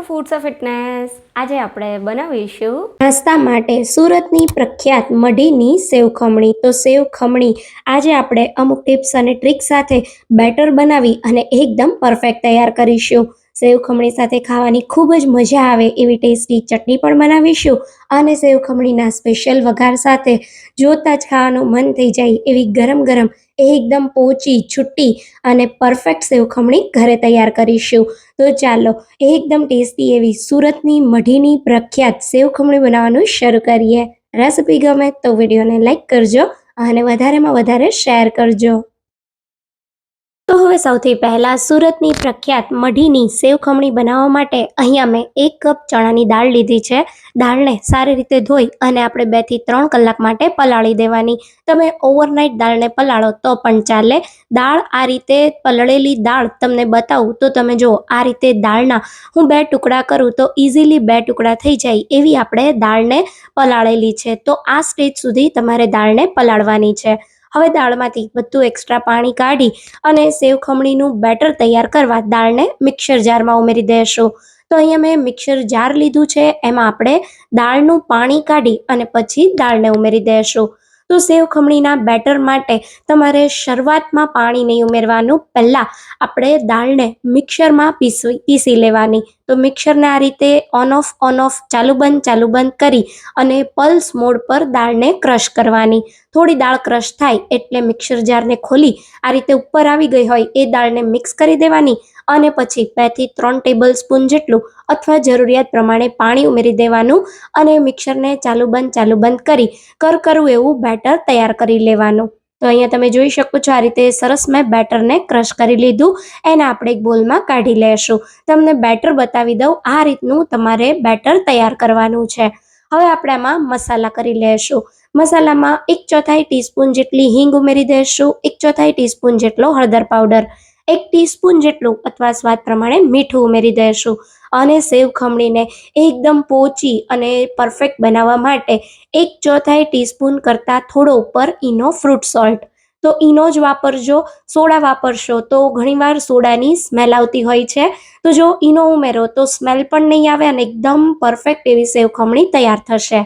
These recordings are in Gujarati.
ટુ ફૂડ્સ ઓફ ફિટનેસ આજે આપણે બનાવીશું નાસ્તા માટે સુરતની પ્રખ્યાત મઢીની સેવ ખમણી. તો સેવ ખમણી, આજે આપણે અમુક ટિપ્સ અને ટ્રીક સાથે બેટર બનાવી અને એકદમ પરફેક્ટ તૈયાર કરીશું. સેવ ખમણી સાથે ખાવાની ખૂબ જ મજા આવે એવી ટેસ્ટી ચટણી પણ બનાવીશું અને સેવ ખમણીના સ્પેશિયલ વઘાર સાથે જોતા જ ખાવાનું મન થઈ જાય એવી ગરમ ગરમ એકદમ પોચી છૂટી અને પરફેક્ટ સેવ ખમણી ઘરે તૈયાર કરીશું. તો ચાલો એકદમ ટેસ્ટી એવી સુરતની મઢીની પ્રખ્યાત સેવ ખમણી બનાવવાનું શરૂ કરીએ. રેસિપી ગમે તો વિડીયોને લાઈક કરજો અને વધારેમાં વધારે શેર કરજો. તો હવે સૌથી પહેલાં સુરતની પ્રખ્યાત મઢીની સેવ ખમણી બનાવવા માટે અહીંયા મેં એક કપ ચણાની દાળ લીધી છે. દાળને સારી રીતે ધોઈ અને આપણે બેથી ત્રણ કલાક માટે પલાળી દેવાની. તમે ઓવરનાઇટ દાળને પલાળો તો પણ ચાલે. દાળ આ રીતે પલળેલી દાળ તમને બતાવું તો તમે જો આ રીતે દાળના હું બે ટુકડા કરું તો ઇઝીલી બે ટુકડા થઈ જાય એવી આપણે દાળને પલાળેલી છે. તો આ સ્ટેજ સુધી તમારે દાળને પલાળવાની છે. હવે દાળમાંથી બધું એક્સ્ટ્રા પાણી કાઢી અને સેવ ખમણીનું બેટર તૈયાર કરવા દાળને મિક્સર જારમાં ઉમેરી દેશું. તો અહીંયા મેં મિક્સર જાર લીધું છે, એમાં આપણે દાળનું પાણી કાઢી અને પછી દાળને ઉમેરી દેશું. તો સેવ ખમણીના બેટર માટે તમારે શરૂઆતમાં પાણી નહીં ઉમેરવાનું, પહેલાં આપણે દાળને મિક્સરમાં પીસવી, પીસી લેવાની. તો મિક્સરને આ રીતે ઓન ઓફ ઓન ઓફ ચાલુ બંધ ચાલુ બંધ કરી અને પલ્સ મોડ પર દાળને ક્રશ કરવાની. થોડી દાળ ક્રશ થાય એટલે મિક્સર જારને ખોલી આ રીતે ઉપર આવી ગઈ હોય એ દાળને મિક્સ કરી દેવાની અને પછી બેથી ત્રણ ટેબલ સ્પૂન જેટલું અથવા જરૂરિયાત પ્રમાણે પાણી ઉમેરી દેવાનું અને મિક્સરને ચાલુ બંધ ચાલુ બંધ કરી કરકરું એવું બેટર તૈયાર કરી લેવાનું. તો અહીંયા તમે જોઈ શકો છો આ રીતે સરસ મેં બેટરને ક્રશ કરી લીધું. એને આપણે એક બોલમાં કાઢી લેશું. તમને બેટર બતાવી દઉં આ રીતનું તમારે બેટર તૈયાર કરવાનું છે. હવે આપણે આમાં મસાલા કરી લેશું. મસાલામાં એક ચોથાઈ ટીસ્પૂન જેટલી હિંગ ઉમેરી દઈશું એક ચોથાઈ ટીસ્પૂન જેટલો હળદર પાવડર. એક ટીસ્પૂન જેટલું અથવા સ્વાદ પ્રમાણે મીઠું ઉમેરી દઈશું. અને સેવ ખમણીને એકદમ પોચી અને પરફેક્ટ બનાવવા માટે એક ચોથાઈ ટીસ્પૂન કરતાં થોડો ઉપર ઈનો ફ્રૂટ સોલ્ટ તો ઈનો જ વાપરજો, સોડા વાપરશો તો ઘણીવાર સોડાની સ્મેલ આવતી હોય છે. તો જો ઈનો ઉમેરો તો સ્મેલ પણ નહીં આવે અને એકદમ પરફેક્ટ એવી સેવ ખમણી તૈયાર થશે.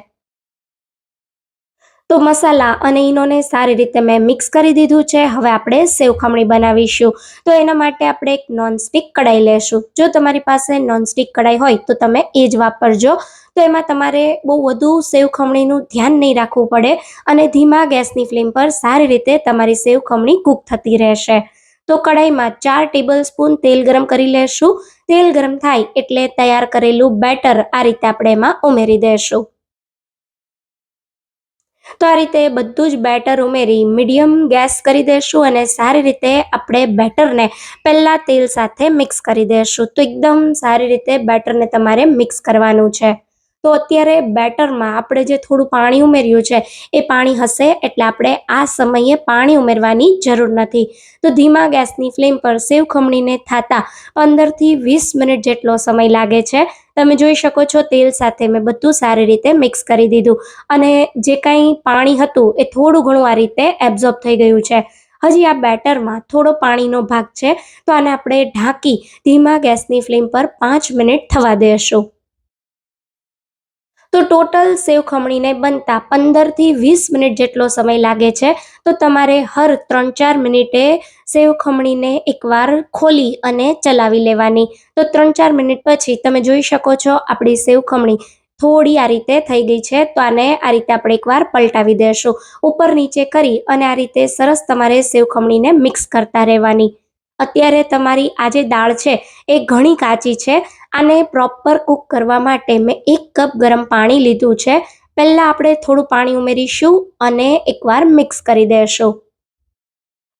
તો મસાલા અને ઈનોને સારી રીતે મેં મિક્સ કરી દીધું છે. હવે આપણે સેવ ખમણી બનાવીશું. તો એના માટે આપણે એક નોનસ્ટિક કઢાઈ લેશું. જો તમારી પાસે નોનસ્ટિક કઢાઈ હોય તો તમે એ જ વાપરજો. તો એમાં તમારે બહુ વધુ સેવ ખમણીનું ધ્યાન નહીં રાખવું પડે અને ધીમા ગેસની ફ્લેમ પર સારી રીતે તમારી સેવ ખમણી કૂક થતી રહેશે. તો કઢાઈમાં ચાર ટેબલ સ્પૂન તેલ ગરમ કરી લેશું. તેલ ગરમ થાય એટલે તૈયાર કરેલું બેટર આ રીતે આપણે એમાં ઉમેરી દેશું. તો આ રીતે બધું જ બેટર ઉમેરી મીડિયમ ગેસ કરી દેશું અને સારી રીતે આપણે બેટરને પહેલાં તેલ સાથે મિક્સ કરી દેશું. તો એકદમ સારી રીતે બેટરને તમારે મિક્સ કરવાનું છે. તો અત્યારે બેટરમાં આપણે જે થોડું પાણી ઉમેર્યું છે, એ પાણી હશે એટલે આપણે આ સમયે પાણી ઉમેરવાની જરૂર નથી. તો ધીમા ગેસની ફ્લેમ પર સેવ ખમણીને થાતા પંદરથી વીસ મિનિટ જેટલો સમય લાગે છે. તમે જોઈ શકો છો તેલ સાથે મેં બધું સારી રીતે મિક્સ કરી દીધું અને જે કાંઈ પાણી હતું એ થોડું ઘણું આ રીતે એબ્ઝોર્બ થઈ ગયું છે. હજી આ બેટરમાં થોડો પાણીનો ભાગ છે, તો આને આપણે ઢાંકી ધીમા ગેસની ફ્લેમ પર પાંચ મિનિટ થવા દેશું. તો ટોટલ સેવ ખમણીને બનતા પંદરથી વીસ મિનિટ જેટલો સમય લાગે છે. તો તમારે હર ત્રણ ચાર મિનિટે સેવ ખમણીને એકવાર ખોલી અને ચલાવી લેવાની. તો ત્રણ ચાર મિનિટ પછી તમે જોઈ શકો છો આપણી સેવ ખમણી થોડી આ રીતે થઈ ગઈ છે. તો આને આ રીતે આપણે એકવાર પલટાવી દેશું. ઉપર નીચે કરી અને આ રીતે સરસ તમારે સેવ ખમણીને મિક્સ કરતા રહેવાની. અત્યારે તમારી આ જે દાળ છે, એ ઘણી કાચી છે આને પ્રોપર કૂક કરવા માટે મેં એક કપ ગરમ પાણી લીધું છે. પહેલાં આપણે થોડું પાણી ઉમેરીશું અને એકવાર મિક્સ કરી દેશું.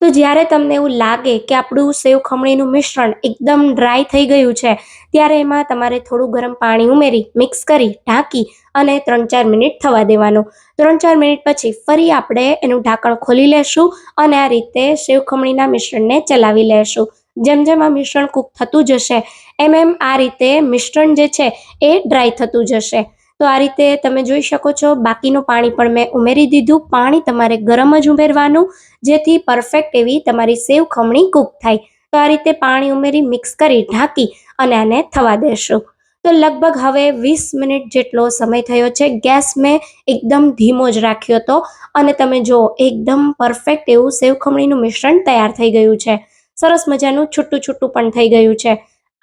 તો જ્યારે તમને એવું લાગે કે આપણું સેવ ખમણીનું મિશ્રણ એકદમ ડ્રાય થઈ ગયું છે, ત્યારે એમાં તમારે થોડું ગરમ પાણી ઉમેરી મિક્સ કરી, ઢાંકી અને ત્રણ ચાર મિનિટ થવા દેવાનું. ત્રણ ચાર મિનિટ પછી ફરી આપણે એનું ઢાંકણ ખોલી લેશું અને આ રીતે સેવ ખમણીના મિશ્રણને ચલાવી લેશું. જેમ જેમ આ મિશ્રણ કૂક થતું જશે, એમ એમ આ રીતે મિશ્રણ જે છે એ ડ્રાય થતું જશે. તો આ રીતે તમે જોઈ શકો છો, બાકીનું પાણી પણ મેં ઉમેરી દીધું. પાણી તમારે ગરમ જ ઉમેરવાનું, જેથી પરફેક્ટ એવી તમારી સેવ ખમણી કૂક થાય. તો આ રીતે પાણી ઉમેરી મિક્સ કરી ઢાંકી અને આને થવા દેશું. તો લગભગ હવે વીસ મિનિટ જેટલો સમય થયો છે. ગેસ મેં એકદમ ધીમો જ રાખ્યો હતો અને તમે જો એકદમ પરફેક્ટ એવું સેવ ખમણીનું મિશ્રણ તૈયાર થઈ ગયું છે. સરસ મજાનું છૂટું છૂટું પણ થઈ ગયું છે.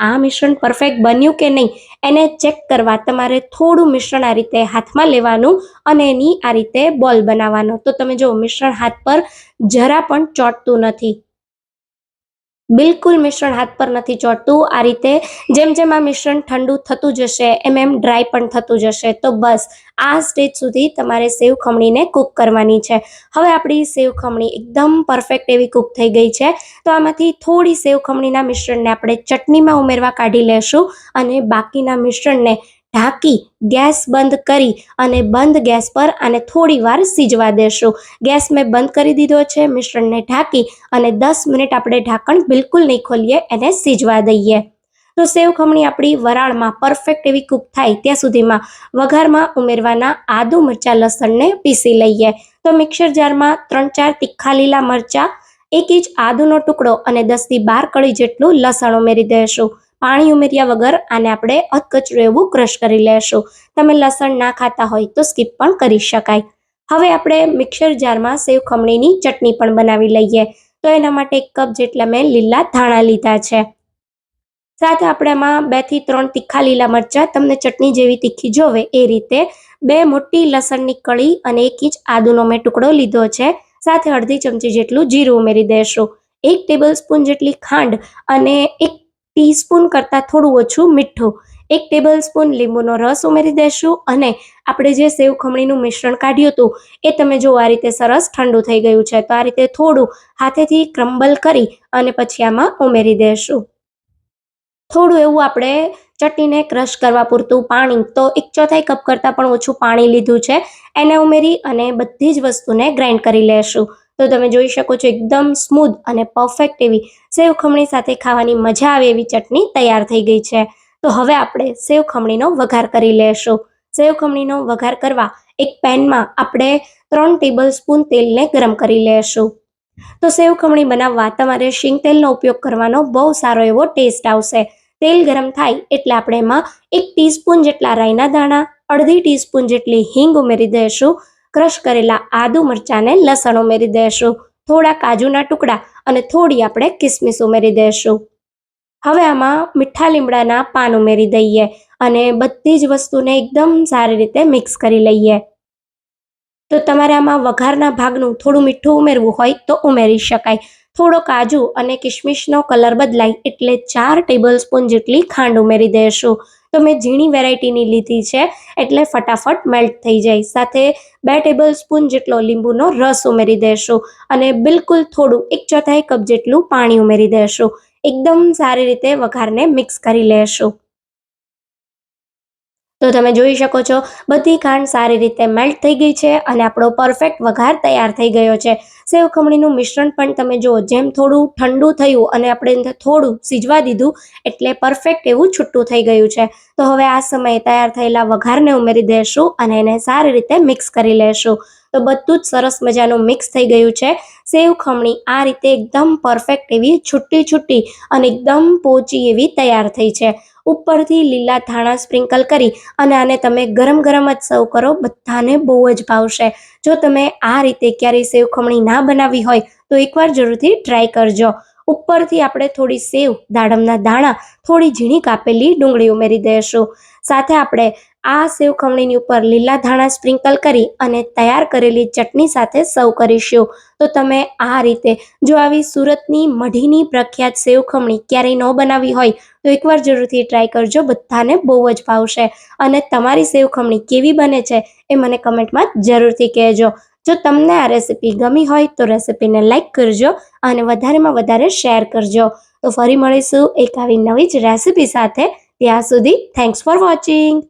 આ મિશ્રણ પરફેક્ટ બન્યું કે નહીં, એને ચેક કરવા તમારે થોડું મિશ્રણ આ રીતે હાથમાં લેવાનું અને એની આ રીતે બોલ બનાવવાનો. તો તમે જો મિશ્રણ હાથ પર જરા પણ ચોંટતું નથી. બિલકુલ મિશ્રણ હાથ પર નથી ચોટતું. આ રીતે જેમ જેમ આ મિશ્રણ ઠંડુ થતું જશે, એમ એમ ડ્રાય પણ થતું જશે. તો બસ, આ સ્ટેજ સુધી તમારે સેવ ખમણીને કૂક કરવાની છે. હવે આપણી સેવ ખમણી એકદમ પરફેક્ટ એવી કૂક થઈ ગઈ છે. તો આમાંથી થોડી સેવ ખમણીના મિશ્રણને આપણે ચટણીમાં ઉમેરવા કાઢી લેશું અને બાકીના મિશ્રણને ઢાંકી ગેસ બંધ કરી અને બંધ ગેસ પર આને થોડી વાર સીજવા દેશું. ગેસ મેં બંધ કરી દીધો છે, મિશ્રણને ઢાંકી અને દસ મિનિટ આપણે ઢાંકણ બિલકુલ નહીં ખોલીએ, એને સીજવા દઈએ. તો સેવ ખમણી આપણી વરાળમાં પરફેક્ટ એવી કૂક થાય ત્યાં સુધીમાં વઘારમાં ઉમેરવાના આદુ મરચાં લસણને પીસી લઈએ. તો મિક્સર જારમાં ત્રણ ચાર તીખા લીલા મરચાં, એક ઇંચ આદુનો ટુકડો અને દસથી બાર કળી જેટલું લસણ ઉમેરી દઈશું પાણી ઉમેર્યા વગર આને આપણે અધકચરું એવું ક્રશ કરી લેશું. તમે લસણ ના ખાતા હોય તો સ્કીપ પણ કરી શકાય. હવે આપણે મિક્સર જારમાં સેવ ખમણીની ચટણી પણ બનાવી લઈએ. તો એના માટે એક કપ જેટલા મેં લીલા ધાણા લીધા છે. સાથે આપણે આમાં બેથી ત્રણ તીખા લીલા મરચાં, તમને ચટણી જેવી તીખી જોવે એ રીતે બે મોટી લસણની કળી અને એક ઇંચ આદુનો મેં ટુકડો લીધો છે. સાથે અડધી ચમચી જેટલું જીરું ઉમેરી દેશું. એક ટેબલ સ્પૂન જેટલી ખાંડ અને એક ટીસ્પૂન કરતાં થોડું ઓછું મીઠું. એક ટેબલ સ્પૂન લીંબુનો રસ ઉમેરી દેશું અને આપણે જે સેવ ખમણીનું મિશ્રણ કાઢ્યું હતું, એ તમે જો આ રીતે સરસ ઠંડુ થઈ ગયું છે. તો આ રીતે થોડું હાથેથી ક્રમ્બલ કરી અને પછી આમાં ઉમેરી દેશું. થોડું એવું આપણે ચટણીને ક્રશ કરવા પૂરતું પાણી, તો એક ચોથાઈ કપ કરતાં પણ ઓછું પાણી લીધું છે. એને ઉમેરી અને બધી જ વસ્તુને ગ્રાઇન્ડ કરી લેશું. તો તમે જોઈ શકો છો એકદમ સ્મૂથ અને પરફેક્ટ એવી સેવ ખમણી સાથે ખાવાની મજા આવે એવી ચટણી તૈયાર થઈ ગઈ છે. તો હવે આપણે સેવ ખમણીનો વઘાર કરી લેશું. સેવ ખમણીનો વઘાર કરવા એક પેનમાં આપણે ત્રણ ટેબલ સ્પૂન તેલને ગરમ કરી લેશું. તો સેવ ખમણી બનાવવા તમારે શીંગ તેલનો ઉપયોગ કરવાનો બહુ સારો એવો ટેસ્ટ આવશે. તેલ ગરમ થાય એટલે આપણે એમાં એક ટીસ્પૂન જેટલા રાઈના દાણા, અડધી ટીસ્પૂન જેટલી હિંગ ઉમેરી દઈશું ક્રશ કરેલા આદુ મરચાંને લસણ ઉમેરી દઈશું થોડા કાજુના ટુકડા અને થોડી આપણે કિસમિસ ઉમેરી દઈશું હવે આમાં મીઠા લીમડાના પાન ઉમેરી દઈએ અને બધી જ વસ્તુને એકદમ સારી રીતે મિક્સ કરી લઈએ. તો તમારે આમાં વઘારના ભાગનું થોડું મીઠું ઉમેરવું હોય તો ઉમેરી શકાય. થોડો કાજુ અને કિશમિશનો કલર બદલાય એટલે ચાર ટેબલ સ્પૂન જેટલી ખાંડ ઉમેરી દઈશું તો મેં ઝીણી વેરાયટીની લીધી છે એટલે ફટાફટ મેલ્ટ થઈ જાય. સાથે બે ટેબલ સ્પૂન જેટલો લીંબુનો રસ ઉમેરી દેશું અને બિલકુલ થોડું, એક ચોથાઈ કપ જેટલું પાણી ઉમેરી દેશું. એકદમ સારી રીતે વઘારને મિક્સ કરી લેશું. તો તમે જોઈ શકો છો, બધી ખાંડ સારી રીતે મેલ્ટ થઈ ગઈ છે અને આપણો પરફેક્ટ વઘાર તૈયાર થઈ ગયો છે. સેવ ખમણીનું મિશ્રણ પણ તમે જુઓ, જેમ થોડું ઠંડુ થયું અને આપણે થોડું સીજવા દીધું, એટલે પરફેક્ટ એવું છૂટું થઈ ગયું છે. તો હવે આ સમયે તૈયાર થયેલા વઘારને ઉમેરી દેશું અને એને સારી રીતે મિક્સ કરી લેશું. તો બધું જ સરસ મજાનું મિક્સ થઈ ગયું છે. સેવ ખમણી આ રીતે એકદમ પરફેક્ટ એવી છૂટી છૂટી અને એકદમ પોચી એવી તૈયાર થઈ છે. ઉપરથી લીલા ધાણા સ્પ્રિંકલ કરી અને આને તમે ગરમ ગરમ જ સર્વ કરો. બધાને બહુ જ ભાવશે. જો તમે આ રીતે ક્યારેય સેવ ખમણી ના બનાવી હોય તો એકવાર જરૂરથી ટ્રાય કરજો. ઉપરથી આપણે થોડી સેવ, દાડમના દાણા, થોડી ઝીણી કાપેલી ડુંગળી ઉમેરી દઈશું. સાથે આપણે આ સેવ ખમણીની ઉપર લીલા ધાણા સ્પ્રિંકલ કરી અને તૈયાર કરેલી ચટણી સાથે સર્વ કરીશું. તો તમે આ રીતે જો આવી સુરતની મઢીની પ્રખ્યાત સેવ ખમણી ક્યારેય ન બનાવી હોય, તો એકવાર જરૂરથી ટ્રાય કરજો. બધાને બહુ જ ભાવશે. અને તમારી સેવ ખમણી કેવી બને છે એ મને કમેન્ટમાં જરૂરથી કહેજો. જો તમને આ રેસિપી ગમી હોય તો રેસિપીને લાઇક કરજો અને વધારેમાં વધારે શેર કરજો. તો ફરી મળીશું એક આવી નવી જ રેસિપી સાથે. ત્યાં સુધી થેન્ક્સ ફોર વોચિંગ